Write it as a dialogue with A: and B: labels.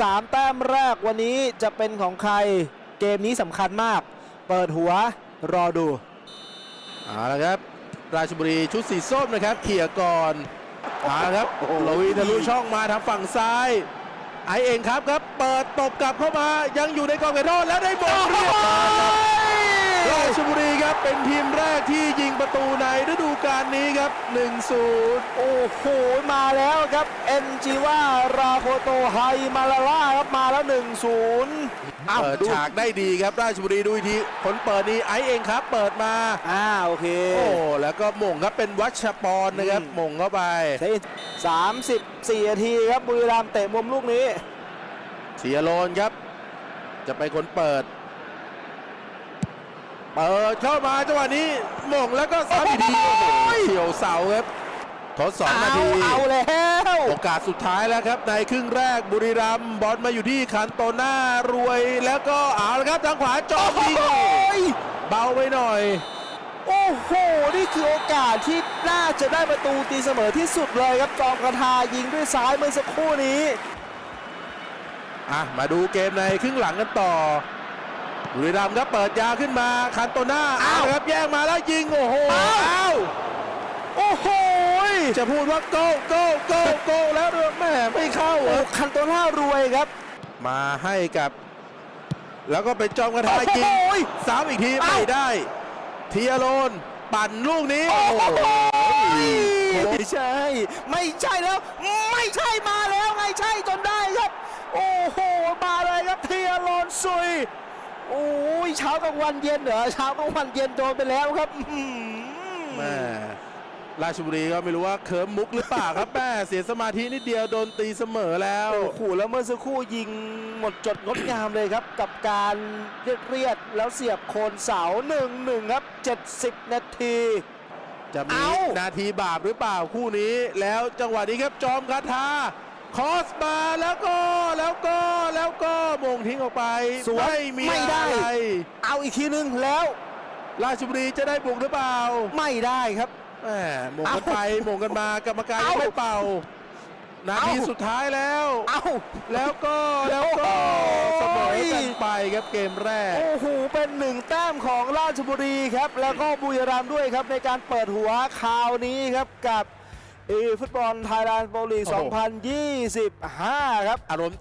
A: สามแต้มแรกวันนี้จะเป็นของใครเกมนี้สำคัญมาก เปิดหัวรอดู
B: เอาละครับ ราชบุรีชุดสีส้มนะครับเขี่ยก่อนเอาละครับ
A: โอ้โห
B: ลวีทะลุช่องมาทางฝั่งซ้าย ไอเองครับครับ เปิดตบกลับเข้ามายังอยู่ในกองเขตโทษแล้วได้บอลเรียบร้อยครับราชบุรีครับเป็นทีมแรกที่ยิงประตูในฤดูกาลนี้ครับ 1-0
A: โอ้โหมาแล้ว ครับ เอ็นจีว่าราโคโตไฮมาลาล่าครับมาแล้ว 1-0อ้าว
B: เปิด
A: ดู
B: ฉากได้ดีครับ ราชบุรีดูอีกทีคนเปิดนี่ไอเองครับ เปิดมา
A: อ่าโอเค
B: โอ้แล้วก็หม่งครับเป็นวัชปรนะครับ
A: อืม
B: หม่งเข้าไป
A: ใช้สามสิบสี่นาทีครับบุรีรัมย์เตะมุมลูกนี้
B: เสียโลนครับ จะไปคนเปิด เปิดเข้ามาจังหวะนี้หม่งแล้วก็ซ้ำอีกทีโอ้โหเฉียวเสาครับทดสองนาที
A: เอาเอาแล้ว
B: โอกาสสุดท้ายแล้วครับในครึ่งแรกบุรีรัมย์บอลมาอยู่ที่คันโตหน้ารวยแล้วก็เอาละครับทางขวาจอมยิง
A: โอ้ย
B: เบาไปหน่อย
A: โอ้โห นี่คือโอกาสที่น่าจะได้ประตูตีเสมอที่สุดเลยครับจอมกระทายิงด้วยซ้ายเมื่อสักครู่นี้
B: อะมาดูเกมในครึ่งหลังกันต่อบุรีรัมย์ครับเปิดยาวขึ้นมาคันโตหน้า
A: อ้า
B: เอา
A: ว
B: ละครับแย่งมาแล้วยิงโอ้โห
A: อ้าว
B: อ้าว
A: โอ้โห
B: จะพูดว่าโก้โก้โก้โก้แล้วเรือแม่ไม่เข้า
A: โอ้
B: อะ
A: คันโตน่ารวยครับ
B: มาให้กับ แล้วก็เป็นจอมกระทา
A: โอ้โห
B: ยิงซ้ำอีกที
A: อ้าว
B: ไม่ได้ เทียโรนปั่นลูกนี้
A: โอ้โห
B: โอ้โห
A: ไม่ใช่ ไม่ใช่แล้ว ไม่ใช่มาแล้วไงใช่จนได้ครับ โอ้โหมาเลยครับเทียรอนซุยโอ้ยเช้ากลางวันเย็นเหรอเช้ากลางวันเย็นโดนไปแล้วครับอื้อหือ
B: แม่ ราชบุรีก็ไม่รู้ว่าเคิร์มมุกหรือเปล่าครับแม่เสียสมาธินิดเดียวโดนตีเสมอแล้ว
A: โอ้โหแล้วเมื่อสักครู่ยิงหมดจดงดงามเลยครับ กับการเรียดเรียดๆแล้วเสียบโคนเสาหนึ่งหนึ่งครับ 70 นาที
B: จะมี
A: เอ้า
B: นาทีบาปหรือเปล่าคู่นี้ แล้วจังหวะนี้ครับจอมคาทาคอสมาแล้วก็แล้วก็แล้วก็มงทิ้งออกไป
A: สวน
B: ไม่มี
A: ไม่ได้
B: อะไร
A: เอาอีกทีนึงแล้ว
B: ราชบุรีจะได้บุกหรือเปล่า
A: ไม่ได้ครับ
B: แหมมงกัน
A: เอ้า
B: ไปมงกันมากรรมการยัง
A: เอ้า
B: ไม่เป่านาที
A: เอ้า
B: สุดท้ายแล้ว
A: เอา
B: แล้วก็แล้วก็
A: โอ้โห
B: เสมอกันไปครับเกมแรก
A: โอ้โห เป็นหนึ่งแต้มของราชบุรีครับ แล้วก็บุรีรัมย์ด้วยครับในการเปิดหัวคราวนี้ครับกับเอฟุตบอลไทยแลนด์โปรลีก
B: โอ้โห
A: 2025 ครับ
B: อารมณ์